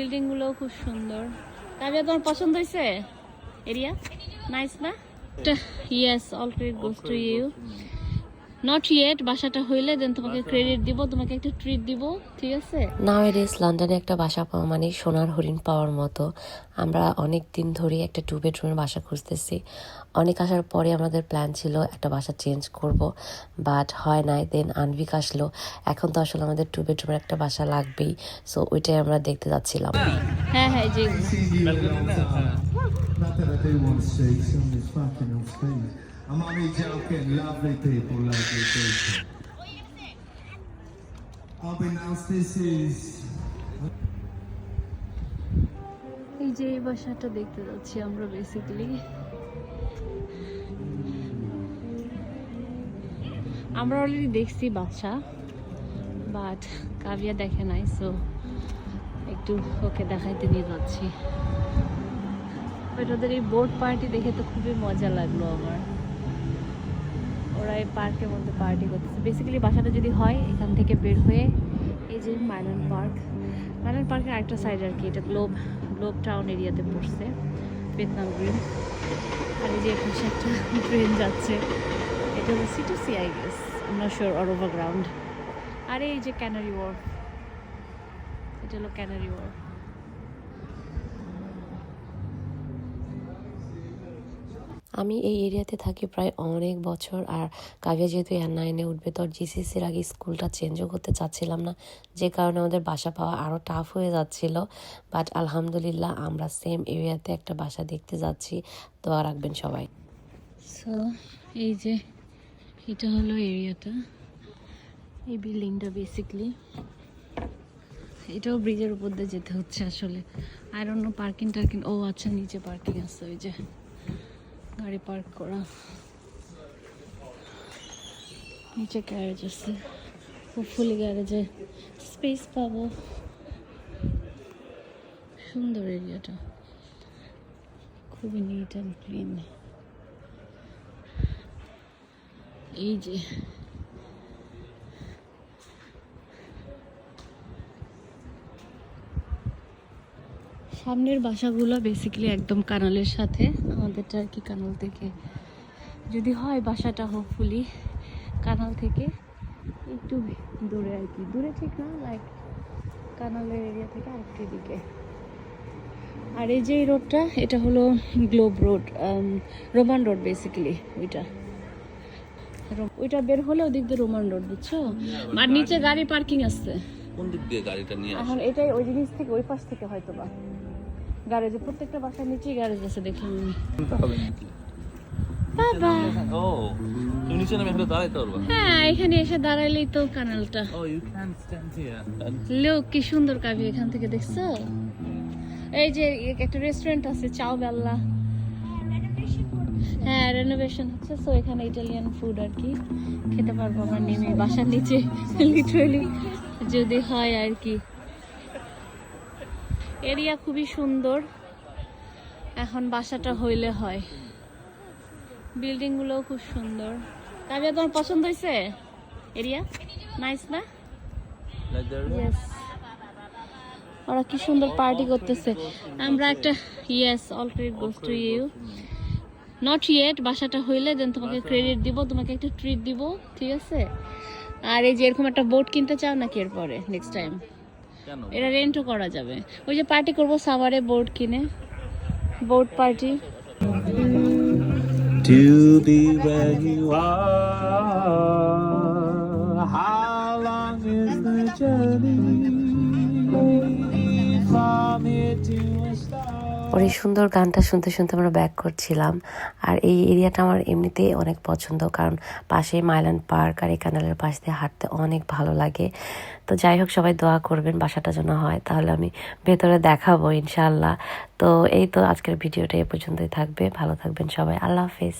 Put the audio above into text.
বিল্ডিংগুলো খুব সুন্দর। কাবিয়া, তোমার পছন্দ হয়েছে? এরিয়া? নাইস না? Yes all credit goes to you not yet বাসাটা হইলে দেন তোমাকে ক্রেডিট দিব তোমাকে একটা ট্রিট দিব ঠিক আছে? নাও এডিস লন্ডনে একটা বাসা পাওয়া মানে সোনার হরিণ পাওয়ার মতো। আমরা অনেক দিন ধরে একটা টু বেডরুমের বাসা খুঁজতেছি। অনেক আসার পরে আমাদের প্ল্যান ছিল একটা বাসা চেঞ্জ করব বাট হয় নাই দেন আনভিক আসলো। এখন তো আসলে আমাদের টু বেডরুমের একটা বাসা লাগবেই সো ওইটাই আমরা দেখতে যাচ্ছিলাম। হ্যাঁ হ্যাঁ যে Not that I do want to see some fucking off speed. I'm only joking, lovely people, lovely people. Unbeknownst, this is এই যে এই বাসাটা দেখতে যাচ্ছি আমরা বেসিক্যালি আমরা অলরেডি দেখছি বাসা বাট কাবিয়া দেখে নাই সো একটু ওকে দেখাইতে নিয়ে যাচ্ছি। বাট ওদের এই বোট পার্টি দেখে তো খুবই মজা লাগল আমার। ওরা এই পার্কের মধ্যে পার্টি করতেছে। বেসিক্যালি বাসাটা যদি হয়, এখান থেকে বের হয়ে এই যে মাইলন পার্ক মাইলন পার্কের আরেকটা সাইড আর কি, এটা গ্লোব গ্লোব টাউন এরিয়াতে পড়ছে ভিয়েতনাম গ্রিন আর এই যে পাশে একটা ট্রেন যাচ্ছে, এটা হলো সিটি সি আই গেস আমরা শিওর অর ওভার গ্রাউন্ড আর এই যে ক্যানারি ওয়ার্ফ এটা হলো ক্যানারি ওয়ার্ফ আমি এই এরিয়াতে থাকি প্রায় অনেক বছর আর কাভিয়া যেহেতু এয়ার নাইনে উঠবে, তো জিসিসির আগে স্কুলটা চেঞ্জও করতে চাচ্ছিলাম না। যে কারণে আমাদের বাসা পাওয়া আরও টাফ হয়ে যাচ্ছিল। বাট আলহামদুলিল্লাহ আমরা সেম এরিয়াতে একটা বাসা দেখতে যাচ্ছি। দোয়া রাখবেন সবাই। সো এই যে এটা হলো এরিয়াটা। এই বিল্ডিংটা বেসিকলি এটাও ব্রিজের উপর দিয়ে যেতে হচ্ছে আসলে। আর অন্য পার্কিং টার্কিং ও আচ্ছা নিচে পার্কিং আছে, ওই যে। গাড়ি পার্ক করা। নিচে গ্যারেজ আছে। হোপফুলি গ্যারেজে স্পেস পাবো। সুন্দর এরিয়াটা। খুবই নিট অ্যান্ড ক্লিন এই যে। সামনের বাসাগুলো বেসিক্যালি একদম কানালের সাথে। আমাদেরটা আর কি কানাল থেকে। যদি হয় বাসাটা হোপফুলি কানাল থেকে একটু দূরে আর কি। দূরে ঠিক না লাইক কানালের এরিয়া থেকে আরেকটি দিকে। আর এই যে রোডটা এটা হলো Globe Road Roman Road basically ওইটা। ওইটা বের হলে ওদিক দিয়ে রোমান রোড বুঝছ? আর নিচে গাড়ি পার্কিং আছে। কোন দিক দিয়ে গাড়িটা নিয়ে এখন এটাই ওই জিনিস থেকে ওই পাশ থেকে হয়তো বা গ্যারেজে প্রত্যেকটা বাসার নিচেই গ্যারেজ আছে দেখলাম আমি শুনতে হবে নাকি? বাবা। ও তুমি নিচে নামে এখানে দাঁড়াইতে পারবা? হ্যাঁ এখানে এসে দাঁড়াইলেই তো কানালটা ও ইউ ক্যান স্ট্যান্ড হিয়ার লোক কি সুন্দর কাবি এখান থেকে দেখছ? এই যে একটা রেস্টুরেন্ট আছে চাও বেল্লা। হ্যাঁ রেনোভেশন হচ্ছে সো এখানে ইটালিয়ান ফুড আর কি খেতে পারব আমরা নেমে বাসার নিচে লিটারালি যদি হয় আর কি। এরিয়া খুবই সুন্দর। এখন বাসাটা হইলে হয়। বিল্ডিং গুলোও খুব সুন্দর। কাবিয়া তোমার পছন্দ হয়েছে এরিয়া? নাইস না? ওরা কি সুন্দর পার্টি করতেছে। আমরা একটা yes all credit goes to you not yet বাসাটা হইলে দেন তোমাকে ক্রেডিট দিব তোমাকে একটা ট্রিট দিব ঠিক আছে? আর এই যে এরকম একটা বোট কিনতে চাও নাকি এরপরে নেক্সট টাইম এরা রেন্টও করা যাবে। ওই যে পার্টি করব সামারে বোর্ড কিনে। বোর্ড পার্টি ওর এই সুন্দর গানটা শুনতে শুনতে আমরা ব্যাক করছিলাম। আর এই এরিয়াটা আমার এমনিতেই অনেক পছন্দ, কারণ পাশে মাইলান পার্ক আর এই কানালের পাশ দিয়ে হাঁটতে অনেক ভালো লাগে। তো যাই হোক, সবাই দোয়া করবেন বাসাটা যেন হয়, তাহলে আমি ভেতরে দেখাবো ইনশাল্লাহ তো এই তো আজকের ভিডিওটা এ পর্যন্তই থাকবে। ভালো থাকবেন সবাই। আল্লাহ হাফিজ।